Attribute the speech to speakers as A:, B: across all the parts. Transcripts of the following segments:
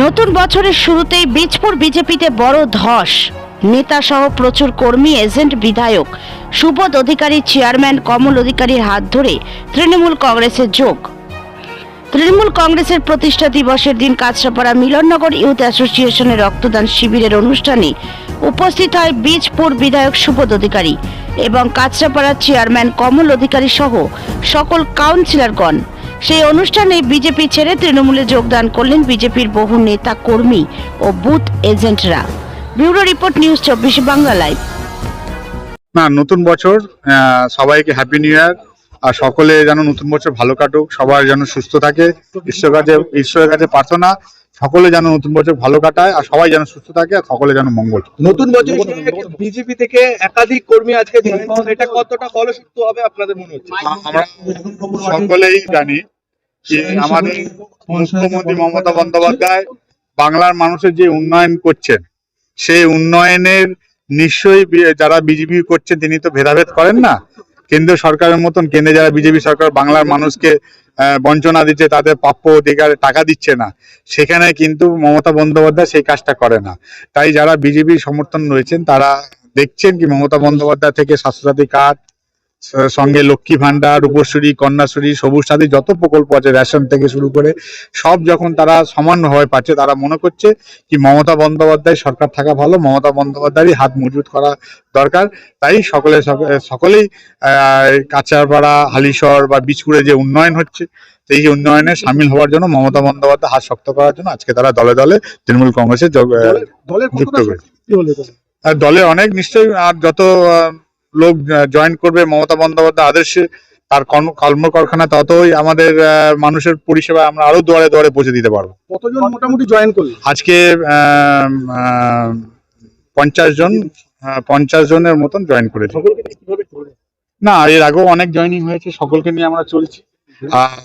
A: নতুন বছরের শুরুতেই বীজপুর বিজেপিতে বড় ধস। নেতা সহ প্রচুর কর্মী, এজেন্ট, বিধায়ক, সুবোধ অধিকারী, চেয়ারম্যান, কমল অধিকারীর হাত ধরে তৃণমূল কংগ্রেসের যোগ। তৃণমূল কংগ্রেসের প্রতিষ্ঠা দিবসের দিন কাছড়াপাড়া মিলননগর ইউথ অ্যাসোসিয়েশনের রক্তদান শিবিরের অনুষ্ঠানে উপস্থিত হয় বীজপুর বিধায়ক সুবোধ অধিকারী এবং কাছড়াপাড়ার চেয়ারম্যান, কমল অধিকারী সহ সকল কাউন্সিলরগণ। সেই অনুষ্ঠানে বিজেপি ছেড়ে তৃণমূলে যোগদান করলেন বিজেপির বহু নেতা কর্মী ও বুথ এজেন্টরা। ব্যুরো রিপোর্ট নিউজ চব্বিশ বাংলা লাইভ।
B: না, নতুন বছর সবাইকে হ্যাপি নিউ ইয়ার আর সকলে যেন নতুন বছর ভালো কাটুক, সবার যেন সুস্থ থাকে। ঈশ্বরের কাছে ঈশ্বরের কাছে প্রার্থনা। সকলে যেন নতুন বছর ভালো কাটায় আর সবাই যেন সুস্থ থাকে আর সকলে যেন মঙ্গল
C: নতুন বছর বিজেপি থেকে একাধিক কর্মী আজকে এটা কতটা ফলসূত্র হবে আপনাদের মনে হচ্ছে?
B: আমরা সকলেই জানি যে আমাদের মুখ্যমন্ত্রী মমতা বন্দ্যোপাধ্যায় বাংলার মানুষের যে উন্নয়ন করছেন সেই উন্নয়নের নিশ্চয়ই যারা বিজেপি করছেন তিনি তো ভেদাভেদ করেন না। কেন্দ্রীয় সরকারের মতন কেন্দ্রে যারা বিজেপি সরকার বাংলার মানুষকে বঞ্চনা দিচ্ছে, তাদের প্রাপ্য অধিকার টাকা দিচ্ছে না। সেখানে কিন্তু মমতা বন্দ্যোপাধ্যায় সেই কাজটা করে না। তাই যারা বিজেপির সমর্থন রয়েছেন, তারা দেখছেন কি মমতা বন্দ্যোপাধ্যায় থেকে স্বাস্থ্যসাথী কার্ড সঙ্গে লক্ষ্মী ভান্ডার রূপশ্রী কন্যাশ্রী সবুজ সাথী যত প্রকল্প আছে রেশন থেকে শুরু করে সব যখন তারা সমানভাবে পাচ্ছে তারা মনে করছে কি মমতা বন্দ্যোপাধ্যায় সরকার থাকা ভালো মমতা বন্দ্যোপাধ্যায়েরই হাত মজবুত করা দরকার। তাই সকলে সকলেই আহ, কাঁচাপাড়া হালিশহর বা বীজপুরে যে উন্নয়ন হচ্ছে সেই যে উন্নয়নে সামিল হওয়ার জন্য মমতা বন্দ্যোপাধ্যায় হাত শক্ত করার জন্য আজকে তারা দলে দলে তৃণমূল কংগ্রেসে যুক্ত হয়েছে দলে অনেক নিশ্চয়ই আর যত লোক জয়েন করবে মমতা বন্দ্যোপাধ্যায় আদর্শে তার কর্ম কর্মকারখানা ততই আমাদের মানুষের পরিষেবা আমরা আরও দুয়ারে দুয়ারে পৌঁছে দিতে পারব।
C: কতজন মোটামুটি জয়েন করল
B: আজকে পঞ্চাশ জন আহ, পঞ্চাশ জনের মতন জয়েন করেছে? না এর আগেও অনেক জয়েনিং হয়েছে সকলকে নিয়ে আমরা চলছি। আর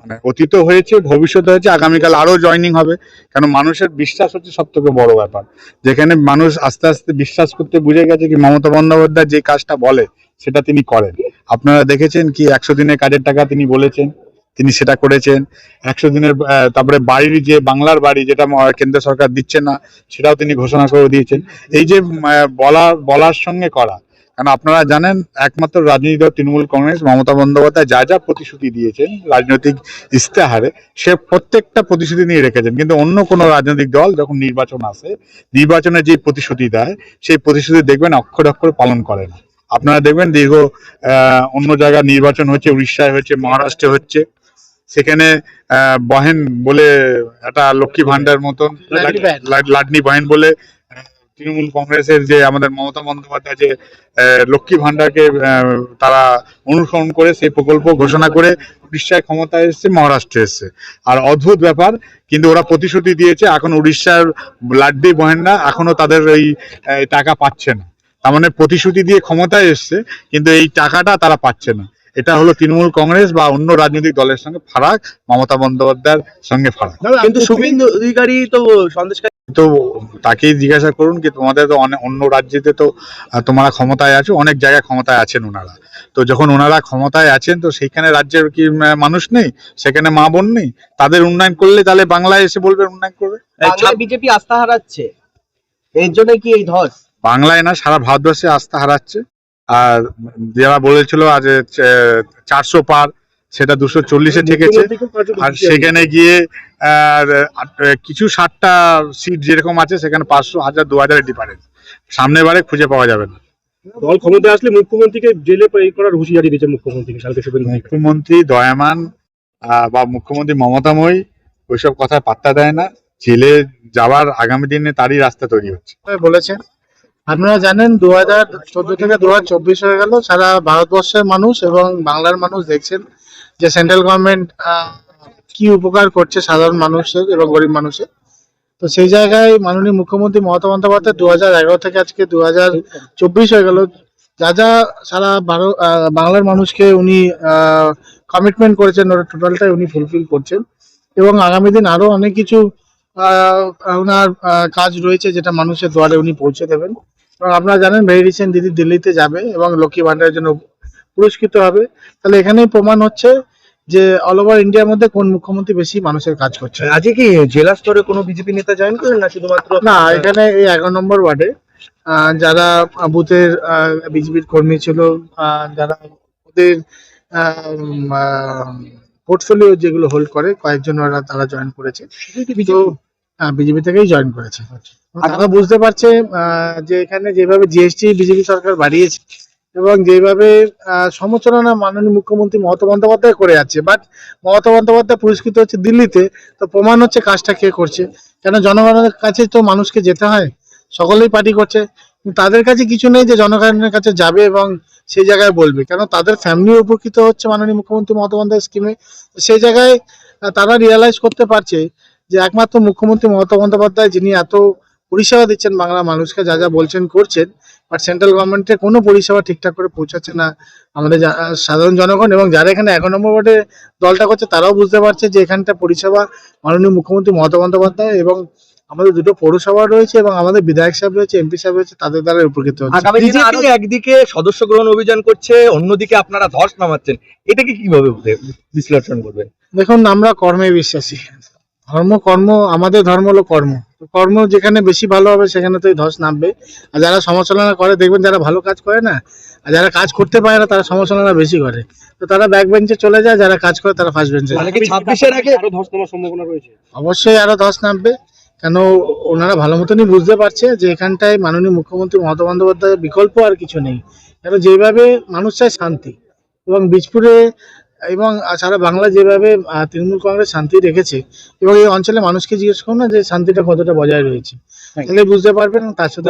B: মানে অতীত হয়েছে ভবিষ্যতে হয়েছে, আগামীকাল আরও জয়েনিং হবে। কেন মানুষের বিশ্বাস হচ্ছে সব থেকে বড় ব্যাপার। যেখানে মানুষ আস্তে আস্তে বিশ্বাস করতে বুঝে গেছে কি মমতা বন্দ্যোপাধ্যায় যে কাজটা বলে, সেটা তিনি করেন। আপনারা দেখেছেন কি একশো দিনের কাজের টাকা তিনি বলেছেন, তিনি সেটা করেছেন। একশো দিনের তারপরে বাড়ির যে, বাংলার বাড়ি যেটা কেন্দ্র সরকার দিচ্ছে না, সেটাও তিনি ঘোষণা করে দিয়েছেন। এই যে বলা, বলার সঙ্গে করা কারণ আপনারা জানেন একমাত্র রাজনৈতিক দল তৃণমূল কংগ্রেস মমতা বন্দ্যোপাধ্যায় যা যা প্রতিশ্রুতি দিয়েছেন রাজনৈতিক ইস্তেহারে সে প্রত্যেকটা প্রতিশ্রুতি নিয়ে রেখেছেন। কিন্তু অন্য কোনো রাজনৈতিক দল যখন নির্বাচন আসে নির্বাচনে যে প্রতিশ্রুতি দেয় সেই প্রতিশ্রুতি দেখবেন অক্ষরে অক্ষরে পালন করে না। আপনারা দেখবেন দীর্ঘ অন্য জায়গায় নির্বাচন হচ্ছে উড়িষ্যায় হচ্ছে মহারাষ্ট্রে হচ্ছে। সেখানে আহ, বহেন বলে একটা লক্ষ্মী ভান্ডার মতন লাডনি বহেন বলে তৃণমূল কংগ্রেসের যে আমাদের মমতা বন্দ্যোপাধ্যায় যে লক্ষ্মী ভান্ডারকে তারা অনুসরণ করে সেই প্রকল্প ঘোষণা করে উড়িষ্যায় ক্ষমতায় এসছে মহারাষ্ট্রে এসছে। আর অদ্ভুত ব্যাপার কিন্তু ওরা প্রতিশ্রুতি দিয়েছে এখন উড়িষ্যার লাড্ডি বহেনরা এখনও তাদের এই টাকা পাচ্ছে না। তার মানে প্রতিশ্রুতি দিয়ে ক্ষমতায় এসছে কিন্তু এই টাকাটা তারা পাচ্ছে না। এটা হলো তৃণমূল কংগ্রেস বা অন্য রাজনৈতিক দলের সঙ্গে ফারাক মমতা বন্দ্যোপাধ্যায়ের সঙ্গে ফারাক।
C: কিন্তু শুভেন্দু অধিকারী তো সন্দেশ
B: তো তাকেই জিজ্ঞাসা করুন কি তোমাদের তো অনেক অন্য রাজ্যেতে তো তোমরা ক্ষমতায় আছো অনেক জায়গায় ক্ষমতায় আছেন ওনারা। তো যখন ওনারা ক্ষমতায় আছেন তো সেইখানে রাজ্যের কি মানুষ নেই? সেখানে মা বোন নেই? তাদের উন্নয়ন করলে তাহলে বাংলায় এসে বলবে উন্নয়ন করবে?
D: বিজেপি আস্থা হারাচ্ছে। এর জন্য কি এই ধস
B: বাংলায় না সারা ভারতবর্ষে আস্থা হারাচ্ছে। আর যারা বলেছিল আজ চারশো পার সেটা দুশো চল্লিশে ঠেকেছে। আর সেখানে গিয়ে আহ, কিছু ষাটটা সিট যেরকম আছে সেখানে পাঁচশো হাজার দু হাজারের ডিফারেন্স সামনে বারে খুঁজে পাওয়া যাবে না।
E: দল ক্ষমতায় আসলে মুখ্যমন্ত্রীকে জেলে করার হুঁশিয়ারি দিয়েছে মুখ্যমন্ত্রীকে।
B: মুখ্যমন্ত্রী দয়ামান আহ, বা মুখ্যমন্ত্রী মমতাময়ী ওইসব কথায় পাত্তা দেয় না। জেলে যাওয়ার আগামী দিনে তারই রাস্তা তৈরি হচ্ছে।
F: বলেছেন আপনারা জানেন দু হাজার চোদ্দ থেকে দু হাজার চব্বিশ হয়ে গেল সারা ভারতবর্ষের মানুষ এবং বাংলার মানুষ দেখছেন। যে সেন্ট্রাল গভর্নমেন্ট কি উপকার করছে সাধারণ মানুষের এবং গরিব মানুষের? তো সেই জায়গায় মাননীয় মুখ্যমন্ত্রী মমতা বন্দ্যোপাধ্যায় দু হাজার এগারো থেকে আজকে দু হাজার চব্বিশ হয়ে গেল। যা যা সারা বাংলার মানুষকে উনি কমিটমেন্ট করেছেন ওটা টোটালটাই উনি ফুলফিল করছেন। এবং আগামী দিন আরও অনেক কিছু ওনার কাজ রয়েছে যেটা মানুষের দুয়ারে উনি পৌঁছে দেবেন। এবং আপনারা জানেন ভেরি রিসেন্ট দিদি দিল্লিতে যাবে এবং লক্ষ্মী ভান্ডারের জন্য পুরস্কৃত হবে। তাহলে এখানেই প্রমাণ হচ্ছে যে অল ওভার ইন্ডিয়ার মধ্যে কোন মুখ্যমন্ত্রী বেশি মানুষের কাজ করছে।
C: আজকে কি জেলা স্তরে কোনো বিজেপি নেতা জয়েন করেন না শুধুমাত্র
F: না এখানে এই এগারো নম্বর ওয়ার্ডে আহ, যারা বুথের বিজেপির কর্মী ছিল আহ, যারা ওদের পোর্টফোলিও যেগুলো হোল্ড করে কয়েকজন ওরা তারা জয়েন করেছে। তো হ্যাঁ বিজেপি থেকেই জয়েন করেছে। তারা বুঝতে পারছে আহ, যে এখানে যেভাবে জিএসটি বিজেপি সরকার বাড়িয়েছে এবং যেভাবে সমালোচনা মাননীয় মুখ্যমন্ত্রী মমতা বন্দ্যোপাধ্যায় করে যাচ্ছে বাট মমতা বন্দ্যোপাধ্যায় পুরস্কৃত হচ্ছে দিল্লিতে, তো প্রমাণ হচ্ছে কাজটা কে করছে। কেন জনগণের কাছে তো মানুষকে যেতে হয়, সকলেই পার্টি করছে তাদের কাছে কিছু নেই যে জনগণের কাছে যাবে এবং সেই জায়গায় বলবে। কেন তাদের ফ্যামিলি উপকৃত হচ্ছে মাননীয় মুখ্যমন্ত্রী মমতা বন্দ্যোপাধ্যায় স্কিমে সেই জায়গায় তারা রিয়েলাইজ করতে পারছে যে একমাত্র মুখ্যমন্ত্রী মমতা বন্দ্যোপাধ্যায় যিনি এত পরিষেবা দিচ্ছেন বাংলা মানুষকে যা যা বলছেন করছেন বাট সেন্ট্রাল গভর্নমেন্টের কোনো পরিষেবা ঠিকঠাক করে পৌঁছাচ্ছে না আমাদের সাধারণ জনগণ এবং যারা এখানে এক নম্বর ওয়ার্ডে দলটা করছে তারাও বুঝতে পারছে যে এখানটা পরিষেবা মাননীয় মুখ্যমন্ত্রী মমতা বন্দ্যোপাধ্যায় এবং আমাদের দুটো পৌরসভা রয়েছে এবং আমাদের বিধায়ক সাহেব রয়েছে এমপি সাহেব রয়েছে তাদের দ্বারা উপকৃত হচ্ছে।
C: একদিকে সদস্য গ্রহণ অভিযান করছে অন্যদিকে আপনারা ধস নামাচ্ছেন। এটাকে কীভাবে বিশ্লেষণ করবেন?
F: দেখুন আমরা কর্মে বিশ্বাসী। ধর্ম কর্ম আমাদের ধর্ম হলো কর্ম। কর্ম যেখানে বেশি ভালো হবে সেখানে তো এই ধস নামবে। আর যারা সমালোচনা করে দেখবেন যারা ভালো কাজ করে না আর যারা কাজ করতে পারে না তারা সমালোচনা বেশি করে। তো তারা ব্যাক বেঞ্চে চলে যায় যারা কাজ করে তারা ফার্স্ট বেঞ্চে
C: ছাব্বিশের আগে
E: আরও ধস নামার সম্ভাবনা রয়েছে?
F: অবশ্যই আরও ধস নামবে। কেন ওনারা ভালো মতনই বুঝতে পারছে যে এখানটায় মাননীয় মুখ্যমন্ত্রী মমতা বন্দ্যোপাধ্যায়ের বিকল্প আর কিছু নেই। কেন যেভাবে মানুষ চায় শান্তি। এবং বীজপুরে এবং সারা বাংলা যেভাবে তৃণমূল কংগ্রেস শান্তি রেখেছে এবং এই অঞ্চলে মানুষকে জিজ্ঞেস করুন না যে শান্তিটা কতটা বজায় রয়েছে। তাহলে বুঝতে পারবেন তার সাথে